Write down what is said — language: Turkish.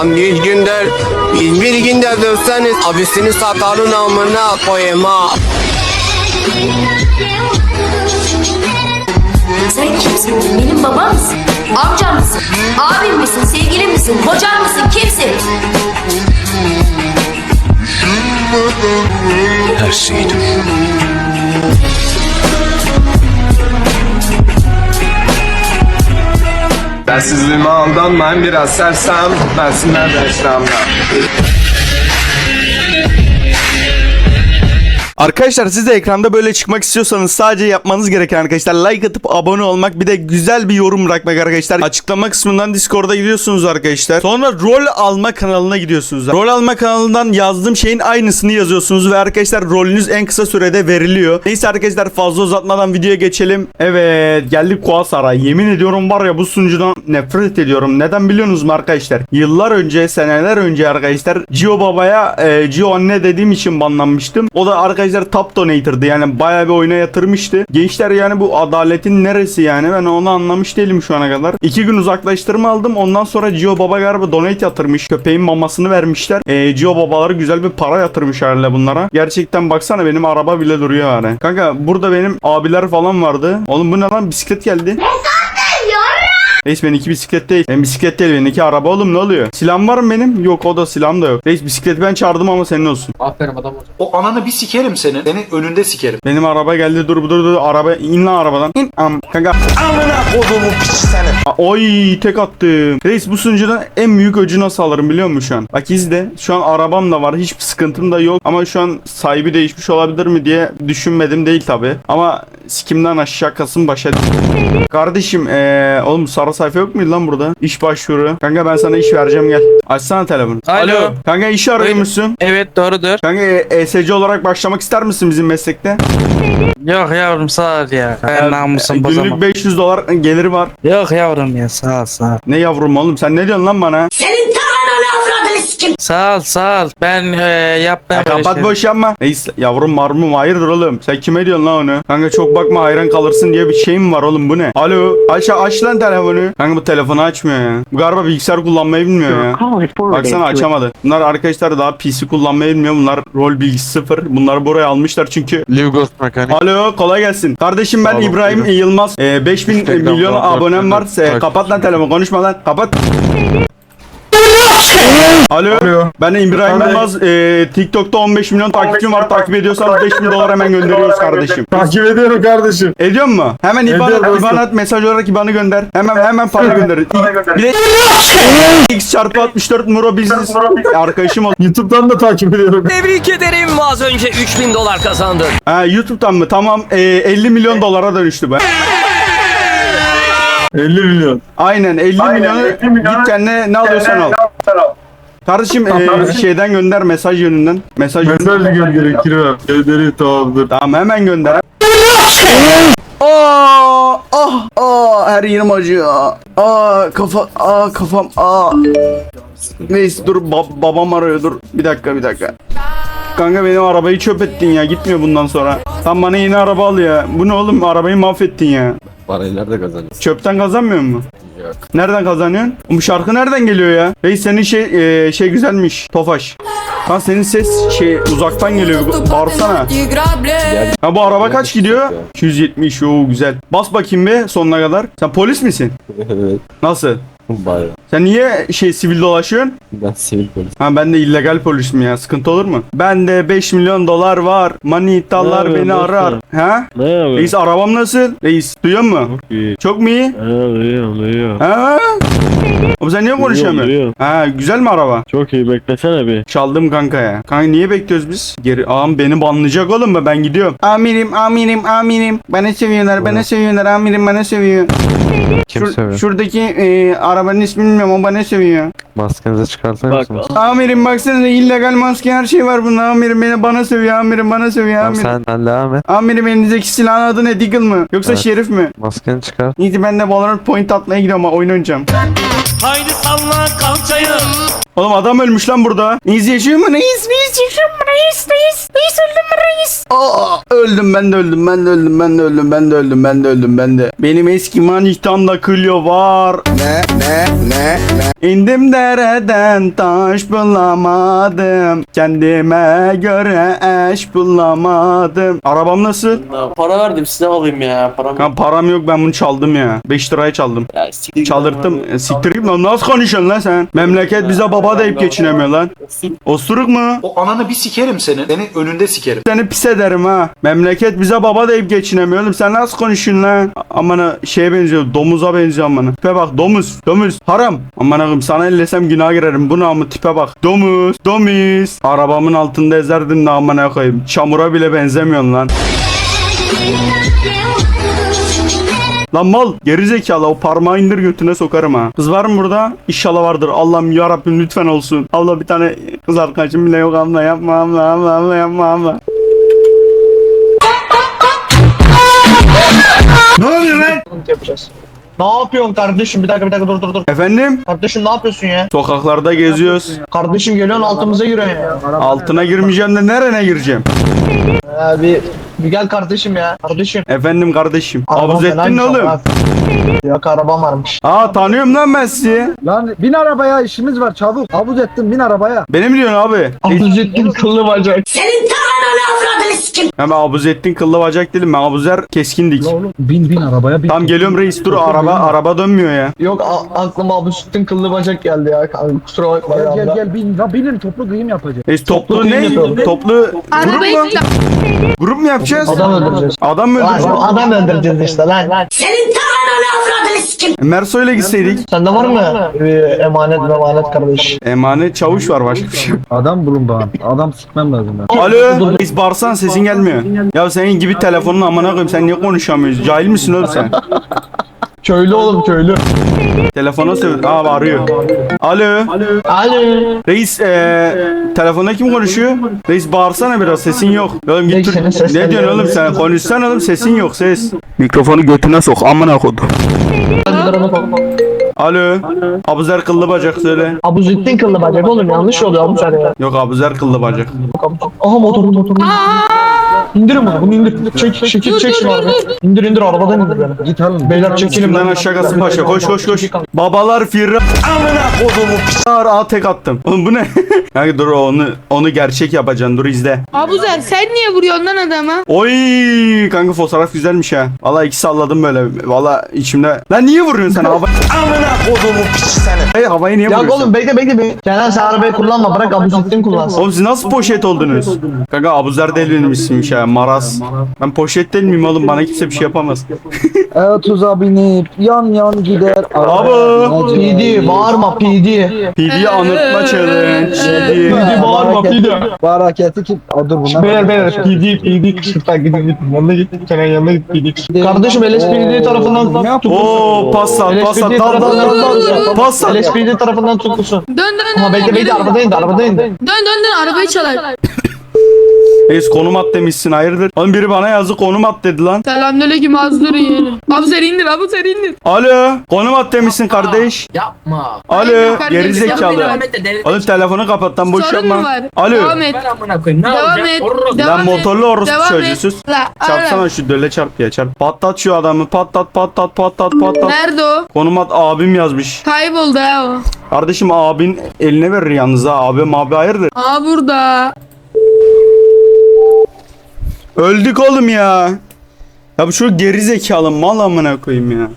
Am bir günde bir günde dövseniz abisini satarın amına koyayım ha. Sen kimsin? Benim babam mısın? Amcam mısın? Abim misin? Sevgilim misin? Kocam mısın? Kimsin? Her şeydim. Dersizliğime aldanmayın biraz sersem Versinler derslerimden Arkadaşlar siz de ekranda böyle çıkmak istiyorsanız sadece yapmanız gereken arkadaşlar like atıp abone olmak bir de güzel bir yorum bırakmak arkadaşlar. Açıklama kısmından Discord'a gidiyorsunuz arkadaşlar. Sonra rol alma kanalına gidiyorsunuz. Rol alma kanalından yazdığım şeyin aynısını yazıyorsunuz ve arkadaşlar rolünüz en kısa sürede veriliyor. Neyse arkadaşlar fazla uzatmadan videoya geçelim. Evet geldik Kuasar'a. Yemin ediyorum var ya bu sunucudan nefret ediyorum. Neden biliyorsunuz mu arkadaşlar? Yıllar önce seneler önce arkadaşlar Gio Baba'ya e, Gio anne dediğim için banlanmıştım. O da arkadaşlar top donator'dı yani bayağı bir oyuna yatırmıştı. Gençler yani bu adaletin neresi yani ben onu anlamış değilim şu ana kadar. İki gün uzaklaştırma aldım ondan sonra Gio Baba galiba donate yatırmış. Köpeğin mamasını vermişler. E, Gio Babaları güzel bir para yatırmış herhalde bunlara. Gerçekten baksana benim araba bile duruyor yani. Kanka burada benim abiler falan vardı. Oğlum bu ne lan bisiklet geldi. Reis benimki bisiklet değil. Benim bisiklet değil benimki araba oğlum ne oluyor? Silahım var mı benim? Yok o da silahım da yok. Reis bisikleti ben çağırdım ama senin olsun. O ananı bir sikerim senin. Senin önünde sikerim. Benim araba geldi dur dur dur araba in lan arabadan. İn am kanka. Amına kodumu piç seni. Aa, Oy tek attım. Reis bu sunucudan en büyük öcü nasıl alırım biliyor musun şu an? Bak izle. Şu an arabam da var. Hiçbir sıkıntım da yok. Ama şu an sahibi değişmiş olabilir mi diye düşünmedim değil tabi. Ama sikimden aşağı kasım başa Kardeşim eee oğlum sarı sayfa yok muydu lan burada? İş başvuru. Kanka ben sana iş vereceğim gel. Açsana telefonu. Alo. Kanka iş arıyormuşsun. Evet doğrudur. Kanka e- ESC olarak başlamak ister misin bizim meslekte? Yok yavrum sağ ol ya. Ben namusum Günlük bozamam. 500 dolar geliri var. Yok yavrum ya sağ ol sağ ol. Ne yavrum oğlum sen ne diyorsun lan bana? Sağ ol sağ ol. Ben e, yapmam Ya böyle kapat şey. boş yapma. Neyse yavrum marmum hayırdır oğlum? Sen kime diyorsun lan onu? Kanka çok bakma hayran kalırsın diye bir şey mi var oğlum bu ne? Alo aç aç lan telefonu. Kanka bu telefonu açmıyor ya. Bu galiba bilgisayar kullanmayı bilmiyor ya. Baksana açamadı. Bunlar arkadaşlar daha PC kullanmayı bilmiyor. Bunlar rol bilgisi sıfır. Bunları buraya almışlar çünkü. Live Ghost Mekanik. Alo kolay gelsin. Kardeşim ben olun, İbrahim buyurun. Yılmaz. Ee, 5000 Instagram'da milyon abonem var. Ee, kapat lan telefonu konuşma lan. Kapat. Alo. Ben İbrahim Yılmaz. Ee, TikTok'ta 15 milyon takipçim var. Takip ediyorsan 5 bin dolar hemen gönderiyoruz kardeşim. Takip ediyorum kardeşim Ediyor mu? Hemen IBAN, IBAN at mesaj olarak IBAN'ı gönder. Hemen hemen para gönder. Bir de X çarpı 64 Muro Business arkadaşım ol. Youtube'dan da takip ediyorum Tebrik ederim. Az önce 3000 dolar kazandın. Ha, YouTube'dan mı? Tamam. Ee, 50 milyon dolara dönüştü be. 50 milyon Aynen 50 milyonu git kendine ne alıyorsan al. Kardeşim ee, şeyden gönder mesaj yönünden. Mesaj. Mesaj gönderiyor kiro Gönderiyor tamamdır Tamam hemen gönder. Aa, ah, ah, her yerim acıyor. Aa, kafa, aa, kafam, aa. Neyse dur ba- babam arıyor dur. Bir dakika bir dakika. Kanka benim arabayı çöp ettin ya gitmiyor bundan sonra. Tam bana yeni araba al ya. Bu ne oğlum arabayı mahvettin ya. Parayı nerede kazanıyorsun? Çöpten kazanmıyor mu? Yok. Nereden kazanıyorsun? Bu şarkı nereden geliyor ya? Reis senin şey e, şey güzelmiş. Tofaş. Kan senin ses şey uzaktan geliyor. Bağırsana. Ha bu araba kaç gidiyor? 270. Oo güzel. Bas bakayım bir sonuna kadar. Sen polis misin? evet. Nasıl? Bayağı. Sen niye şey sivil dolaşıyorsun? Ben sivil polis. Ha ben de illegal polisim ya. Sıkıntı olur mu? Bende 5 milyon dolar var. Manitalar beni arar. Ha? Ne yapıyorsun? Reis arabam nasıl? Reis duyuyor musun? Çok iyi. Çok mu iyi? Ha, duyuyorum duyuyorum. Ha? Oğlum sen niye konuşamıyorsun? Ha güzel mi araba? Çok iyi beklesene bir. Çaldım kanka ya. Kanka niye bekliyoruz biz? Geri ağam beni banlayacak oğlum mu? Ben gidiyorum. Amirim, amirim, amirim. Bana seviyorlar, bana seviyorlar. Amirim bana seviyor. Kim Şur- seviyor? Şuradaki e, arabanın ismini bilmiyorum o bana seviyor. Maskenizi çıkartır Bak mısınız? Amirim baksana illegal maske her şey var bunda. Amirim beni bana seviyor. Amirim bana seviyor. Tamam, Amirim. sen, sen devam et. Amirim elinizdeki silahın adı ne? Deagle mı? Yoksa Evet. Şerif mi? Maskeni çıkar. Neyse ben de Valorant point atmaya gidiyorum ama oyun oynayacağım. Haydi salla kalçayı. Oğlum adam ölmüş lan burada. Reis yaşıyor mu reis? Reis yaşıyor mu reis? Reis, reis öldüm mü reis? Aa, öldüm ben de öldüm ben de öldüm ben de öldüm ben de öldüm ben de öldüm ben de. Benim eski manitamda Clio var. Ne ne ne ne? İndim dereden taş bulamadım. Kendime göre eş bulamadım. Arabam nasıl? Para verdim size alayım ya. Param Kan param yok ben bunu çaldım ya. 5 liraya çaldım. ya siktir git Çaldırttım. E, siktir git lan nasıl konuşuyorsun lan sen? Memleket bize baba deyip geçinemiyor lan. Osturuk mu? O ananı bir sikerim senin. Senin önünde sikerim. Seni pis ederim ha. Memleket bize baba deyip geçinemiyor oğlum. Sen nasıl konuşuyorsun lan? Amına şeye benziyor. Domuza benziyor amına. Tipe bak domuz. Domuz. Haram. Amına koyayım sana ellesem günah girerim. Bu namı tipe bak. Domuz. Domuz. Arabamın altında ezerdim de amına koyayım. Çamura bile benzemiyorsun lan. Lan mal gerizekalı o parmağı indir götüne sokarım ha. Kız var mı burada? İnşallah vardır. Allah'ım ya Rabbim lütfen olsun. Abla bir tane kız arkadaşım bile yok abla yapma abla abla abla yapma abla. Ne yapıyorsun kardeşim? Bir dakika bir dakika dur dur dur. Efendim? Kardeşim ne yapıyorsun ya? Sokaklarda geziyoruz. Kardeşim geliyorsun altımıza giriyorsun ya. Altına girmeyeceğim de nerene gireceğim? Ya bir, gel kardeşim ya. Kardeşim. Efendim kardeşim. Arabam Abuz ettin falanmış ne oğlum? Yok arabam varmış. Aa tanıyorum lan ben sizi. Lan bin arabaya işimiz var çabuk. Havuz ettim bin arabaya. Beni mi diyorsun abi? Abdülcettin kıllı bacak. Ya ben Abuzettin kıllı bacak değilim. Ben Abuzer keskindik. La oğlum bin bin arabaya bin. Tam geliyorum reis dur araba araba dönmüyor ya. Yok a- aklıma Abdülcettin kıllı bacak geldi ya. kanka. Kusura bakma Gel ya. gel gel bin. La binin toplu kıyım yapacağız. Reis toplu Toplu ne? Toplu grup mu? Grup mu yapacağız? Adam öldüreceğiz. Adam mı Lan öldüreceğiz? adam öldüreceğiz işte lan. lan. Merso ile gitseydik. Sende var mı? Bir emanet emanet kardeş. Emanet çavuş var başka bir şey. yok. Adam bulun bana. Adam sıkmam lazım ben. Alo. Reis bağırsan sesin gelmiyor. Ya senin gibi telefonun amına koyayım sen niye konuşamıyorsun? Cahil misin oğlum sen? Köylü oğlum köylü. Telefona söyle. Aa arıyor. Alo. Alo. Reis eee telefonda kim konuşuyor? Reis bağırsana biraz sesin yok. Oğlum git Ne dur. ses Ne diyorsun geliyor? oğlum sen? Konuşsana oğlum sesin yok ses. Mikrofonu götüne sok amına kodum. Alo. Abuzer kıllı bacak söyle. Abdülcettin kıllı bacak oğlum yanlış oluyor bu sene ya. Yok Abuzer kıllı bacak. Aha motor motor. İndirin bunu bunu indir. Çek çek çek şunu abi. İndir indir arabadan indir beni. Git alın. Beyler çekelim Kimden aşağı kalsın paşa koş koş koş. Babalar firra. Amına kodumu pisar Aa tek attım. Oğlum bu ne? Kanka dur onu onu gerçek yapacaksın dur izle. Abuzer sen niye vuruyorsun lan adama? Oy kanka fotoğraf güzelmiş ha. Valla iki salladım böyle. Valla içimde. Lan niye vuruyorsun sen hava? Amına kodumu pis seni. Hey havayı niye Ya vuruyorsun? oğlum bekle bekle bekle. Kenan sen arabayı kullanma bırak Abdülcettin kullansın. Oğlum siz nasıl poşet oldunuz? Kanka Abuzer değil benim ya Maras. Ben poşet değil miyim oğlum bana kimse bir şey yapamaz. E tuza binip yan yan gider. Bravo. PD bağırma PD. PD'yi anlatma challenge. PD. PD bağırma PD. Bu hareketi kim? Aa, dur bunlar. Beyler beyler PD PD. Lütfen gidin gidin. Yanına git. Kenan yanına git PD. Kardeşim LSPD tarafından? Oo pas at pas at. Dal dal dal dal. Pas. LSPD tarafından tutulsun. Dön dön Ama bekle bekle arabada indi arabada indi. Dön dön dön arabayı çalar. Reis konum at demişsin hayırdır? Oğlum biri bana yazdı konum at dedi lan. Selamünaleyküm Azdır'ın yeğeni. Abuzer indir Abuzer indir. Alo konum at demişsin kardeş. Yapma. Alo Kardeş, geri zekalı. yapma. Oğlum telefonu kapat lan boş Sorun yapma. mu var? Alo. Devam et. amına koyayım. Ne Devam et. Devam Lan et. motorlu orospu Devam çocuğu et. La, Çarpsana şu döle çarp ya çarp. Patlat şu adamı patlat patlat patlat patlat. Nerede o? Konum at abim yazmış. Kayboldu ha o. Kardeşim abin eline verir yalnız ha. Abi hayırdır? Aa burada. Öldük oğlum ya. Ya bu şu geri zekalı mal amına koyayım ya.